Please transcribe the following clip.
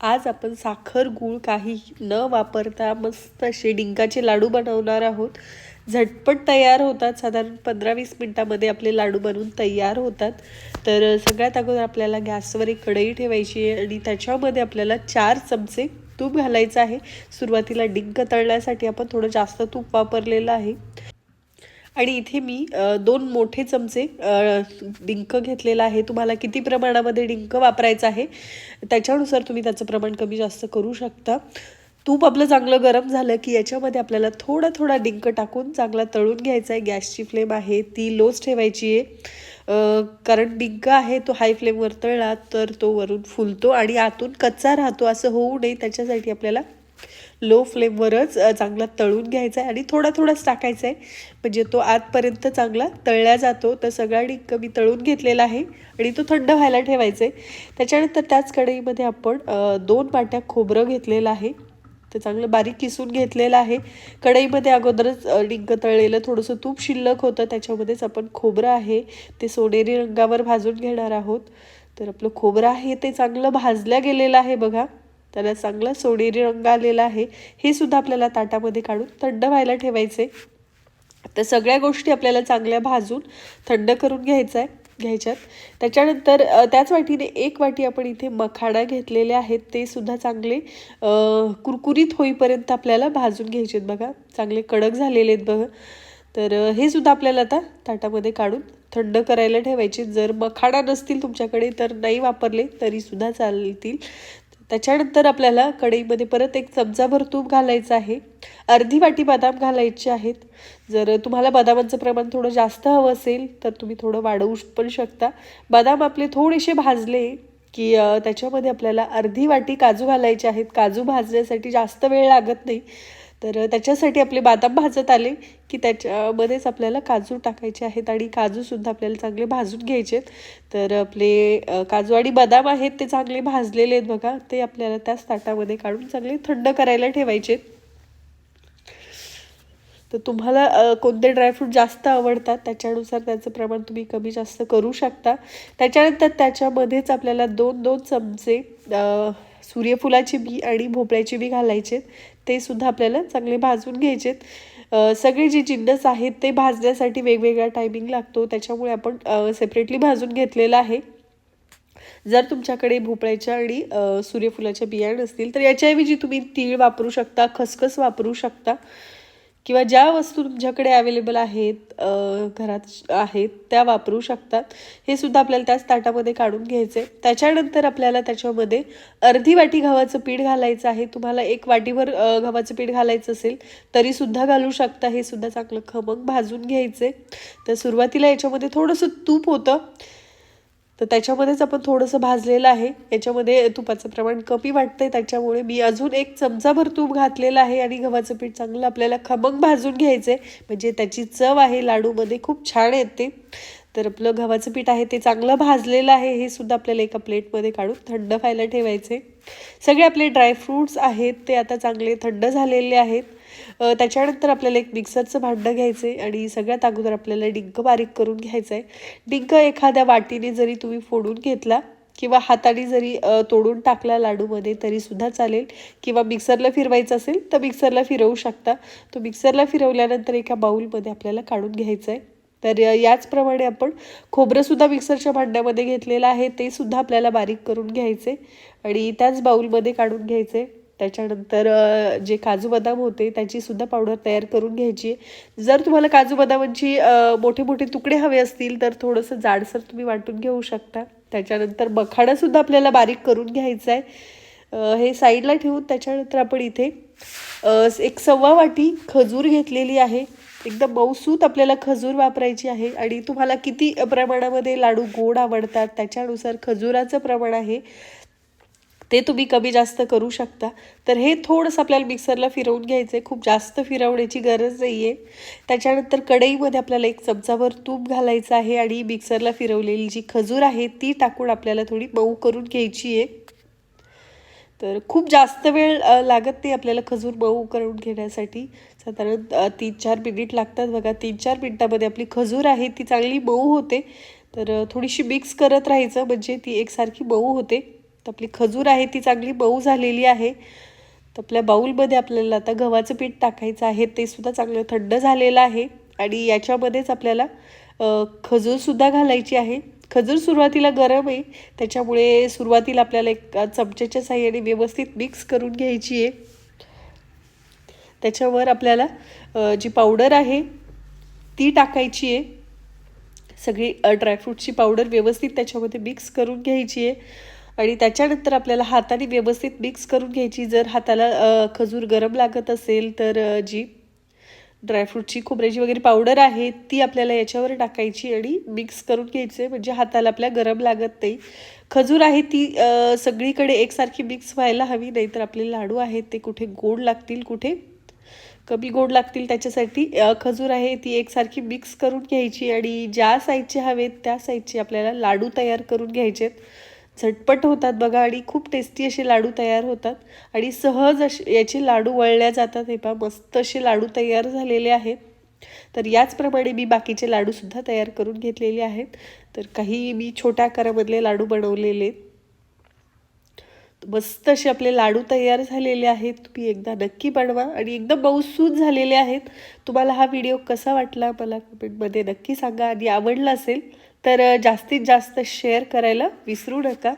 आज आपण साखर गूळ काही न वापरता मस्त असे डिंकाचे लाडू बनवणार आहोत. झटपट तयार होतात. साधारण पंधरा वीस मिनटामध्ये आपले लाडू बनवून तयार होतात. तर सगळ्यात अगोदर आपल्याला गॅसवर एक कढई ठेवायची आहे आणि त्याच्यामध्ये आपल्याला चार चमचे तूप घालायचं आहे. सुरुवातीला डिंक तळण्यासाठी आपण थोडं जास्त तूप वापरलेलं आहे. आणि इथे मी दोन मोठे चमचे डिंक घेतलेला आहे. तुम्हाला किती प्रमाणामध्ये डिंक वापरायचं आहे त्याच्यानुसार तुम्ही त्याचं प्रमाण कमी जास्त करू शकता. तूप आपलं चांगलं गरम झालं की याच्यामध्ये आपल्याला थोडा थोडा डिंक टाकून चांगला तळून घ्यायचा आहे. गॅसची फ्लेम आहे ती लोच ठेवायची आहे. कारण डिंक आहे तो हाय फ्लेमवर तळला तर तो वरून फुलतो आणि आतून कच्चा राहतो. असं होऊ नये त्याच्यासाठी आपल्याला लो फ्लेमवरच चांगला तळून घ्यायचा आहे आणि थोडा थोडाच टाकायचा आहे. म्हणजे तो आतपर्यंत चांगला तळला जातो तर सगळा डिंक मी तळून घेतलेला आहे आणि तो थंड व्हायला ठेवायचा आहे. त्याच्यानंतर त्याच कढईमध्ये आपण दोन वाट्या खोबरं घेतलेलं आहे. ते चांगलं बारीक किसून घेतलेलं आहे. कढईमध्ये अगोदरच डिंक तळलेलं थोडंसं तूप शिल्लक होतं. त्याच्यामध्येच आपण खोबरं आहे ते सोनेरी रंगावर भाजून घेणार आहोत. तर आपलं खोबरं आहे ते चांगलं भाजल्या गेलेलं आहे बघा. त्याला चांगला सोनेरी रंग आलेला आहे. हे सुद्धा आपल्याला ताटामध्ये काढून थंड व्हायला ठेवायचे तर सगळ्या गोष्टी आपल्याला चांगल्या भाजून थंड करून घ्यायचं आहे घ्यायच्यात. त्याच्यानंतर त्याच वाटीने एक वाटी आपण इथे मखाणा घेतलेले आहेत. ते सुद्धा चांगले कुरकुरीत होईपर्यंत आपल्याला भाजून घ्यायचे आहेत बघा. चांगले कडक झालेले आहेत बघा. तर हे सुद्धा आपल्याला आता ताटामध्ये काढून थंड करायला ठेवायचे जर मखाणा नसतील तुमच्याकडे तर नाही वापरले तरी सुद्धा चालतील. त्याच्यानंतर आपल्याला कढईमध्ये परत एक चमचाभर तूप घालायचं आहे. अर्धी वाटी बदाम घालायचे आहेत. जर तुम्हाला बदामाचं प्रमाण थोडं जास्त हवं असेल तर तुम्ही थोडं वाढवू पण शकता. बदाम आपले थोडेसे भाजले की त्याच्यामध्ये आपल्याला अर्धी वाटी काजू घालायचे आहेत. काजू भाजण्यासाठी जास्त वेळ लागत नाही. तर त्याच्यासाठी आपले बदाम भाजत आले की त्याच्यामध्येच आपल्याला काजू टाकायचे आहेत आणि काजूसुद्धा आपल्याला चांगले भाजून घ्यायचे आहेत. तर आपले काजू आणि बदाम आहेत ते चांगले भाजलेले आहेत बघा. ते आपल्याला त्याच ताटामध्ये काढून चांगले थंड करायला ठेवायचे तर तुम्हाला कोणते ड्रायफ्रूट जास्त आवडतात त्याच्यानुसार त्याचं प्रमाण तुम्ही कमी जास्त करू शकता. त्याच्यानंतर त्याच्यामध्येच आपल्याला दोन दोन चमचे सूर्यफुलाची बी आणि भोपळ्याची बी घालायचे ते सुद्धा आपल्याला चांगले भाजून घ्यायचेत. सगळे जे जिन्नस आहेत ते भाजण्यासाठी वेगवेगळा टायमिंग लागतो. त्याच्यामुळे आपण सेपरेटली भाजून घेतलेलं आहे. जर तुमच्याकडे भोपळ्याच्या आणि सूर्यफुलाच्या बिया नसतील तर याच्याऐवजी तुम्ही तीळ वापरू शकता खसखस वापरू शकता. किंवा ज्या वस्तू तुमच्याकडे अवेलेबल आहेत घरात आहेत त्या वापरू शकतात. हे सुद्धा आपल्याला त्याच ताटामध्ये काढून घ्यायचे त्याच्यानंतर आपल्याला त्याच्यामध्ये अर्धी वाटी गव्हाचं पीठ घालायचं आहे. तुम्हाला एक वाटीभर गव्हाचं पीठ घालायचं असेल तरी सुद्धा घालू शकता. हे सुद्धा चांगलं खमंग भाजून घ्यायचे तर सुरुवातीला याच्यामध्ये थोडंसं तूप होतं. तर त्याच्यामध्येच आपण थोडंसं भाजलेलं आहे. याच्यामध्ये तुपाचं प्रमाण कमी वाटतं आहे त्याच्यामुळे मी अजून एक चमचाभर तूप घातलेलं आहे आणि गव्हाचं पीठ चांगलं आपल्याला खमंग भाजून घ्यायचं आहे म्हणजे त्याची चव आहे लाडूमध्ये खूप छान येते तर आपलं गव्हाचं पीठ आहे ते चांगलं भाजलेलं आहे हे सुद्धा आपल्याला एका प्लेटमध्ये काढून थंड व्हायला ठेवायचे सगळे आपले ड्रायफ्रूट्स आहेत ते आता चांगले थंड झालेले आहेत. त्याच्यानंतर आपल्याला एक मिक्सरचं भांडं घ्यायचं आहे आणि सगळ्यात अगोदर आपल्याला डिंक बारीक करून घ्यायचं आहे डिंक एखाद्या वाटीने जरी तुम्ही फोडून घेतला किंवा हाताने जरी तोडून टाकला लाडूमध्ये तरी सुद्धा चालेल. किंवा मिक्सरला फिरवायचं असेल तर मिक्सरला फिरवू शकता. तो मिक्सरला फिरवल्यानंतर एका बाऊलमध्ये आपल्याला काढून घ्यायचं आहे तर याचप्रमाणे आपण खोबरंसुद्धा मिक्सरच्या भांड्यामध्ये घेतलेलं आहे. ते सुद्धा आपल्याला बारीक करून घ्यायचे आणि त्याच बाऊलमध्ये काढून घ्यायचे त्याच्यानंतर जे काजू बदाम होते त्याची सुद्धा पावडर तयार करून घ्यायची. आहे जर तुम्हाला काजू बदामांची मोठे मोठे तुकडे हवे असतील तर थोडंसं जाडसर तुम्ही वाटून घेऊ शकता. त्याच्यानंतर मखाणासुद्धा आपल्याला बारीक करून घ्यायचं आहे. हे साईडला ठेवून त्याच्यानंतर आपण इथे एक सव्वा वाटी खजूर घेतलेली आहे. एकदम मऊसूत आपल्याला खजूर वापरायची आहे आणि तुम्हाला किती प्रमाणामध्ये लाडू गोड आवडतात त्याच्यानुसार खजुराचं प्रमाण आहे. ते तुम्ही कमी जास्त करू शकता. तर हे थोडंसं आपल्याला मिक्सरला फिरवून घ्यायचं आहे खूप जास्त फिरवण्याची गरज नाही आहे त्याच्यानंतर कढईमध्ये आपल्याला एक चमचाभर तूप घालायचं आहे आणि मिक्सरला फिरवलेली जी खजूर आहे ती टाकून आपल्याला थोडी मऊ करून घ्यायची आहे तर खूप जास्त वेळ लागत नाही आपल्याला खजूर मऊ करून घेण्यासाठी. साधारण तीन चार मिनिट लागतात बघा. तीन चार मिनिटामध्ये आपली खजूर आहे ती चांगली मऊ होते. तर थोडीशी मिक्स करत राहायचं. म्हणजे ती एकसारखी मऊ होते. तर आपली खजूर आहे ती चांगली मऊ झालेली आहे. तर आपल्या बाऊलमध्ये आपल्याला आता गव्हाचं पीठ टाकायचं आहे ते सुद्धा चांगलं थंड झालेलं आहे. आणि याच्यामध्येच आपल्याला खजूरसुद्धा घालायची आहे. खजूर सुरुवातीला गरम आहे त्याच्यामुळे सुरुवातीला आपल्याला एक चमच्याच्या साह्याने व्यवस्थित मिक्स करून घ्यायची आहे. त्याच्यावर आपल्याला जी पावडर आहे ती टाकायची आहे. सगळी ड्रायफ्रूटची पावडर व्यवस्थित त्याच्यामध्ये मिक्स करून घ्यायची आहे. आणि त्याच्यानंतर आपल्याला हाताने व्यवस्थित मिक्स करून घ्यायची. जर हाताला खजूर गरम लागत असेल तर जी ड्रायफ्रूटची खोबऱ्याची वगैरे पावडर आहे ती आपल्याला याच्यावर टाकायची आणि मिक्स करून घ्यायचे. म्हणजे हाताला आपल्या गरम लागत नाही. खजूर आहे ती सगळीकडे एकसारखी मिक्स व्हायला हवी नाही तर आपले लाडू आहेत ते कुठे गोड लागतील कुठे कमी गोड लागतील त्याच्यासाठी खजूर आहे ती एकसारखी मिक्स करून घ्यायची आणि ज्या साईजचे हवेत त्या साईजचे आपल्याला लाडू तयार करून घ्यायचेत. झटपट होतात बघा आणि खूप टेस्टी असे लाडू तयार होतात. आणि सहज असे याचे लाडू वळल्या जातात. हे पहा मस्त असे लाडू तयार झालेले आहेत. तर याचप्रमाणे मी बाकीचे लाडूसुद्धा तयार करून घेतलेले आहेत. तर काही मी छोट्या आकारामधले लाडू बनवलेले. मस्त असे आपले लाडू तयार झालेले आहेत. तुम्ही एकदा नक्की बनवा. आणि एकदम मऊसूद झालेले आहेत. तुम्हाला हा व्हिडिओ कसा वाटला मला कमेंटमध्ये नक्की सांगा. आणि आवडला असेल तर जास्तीत जास्त शेअर करायला विसरू नका.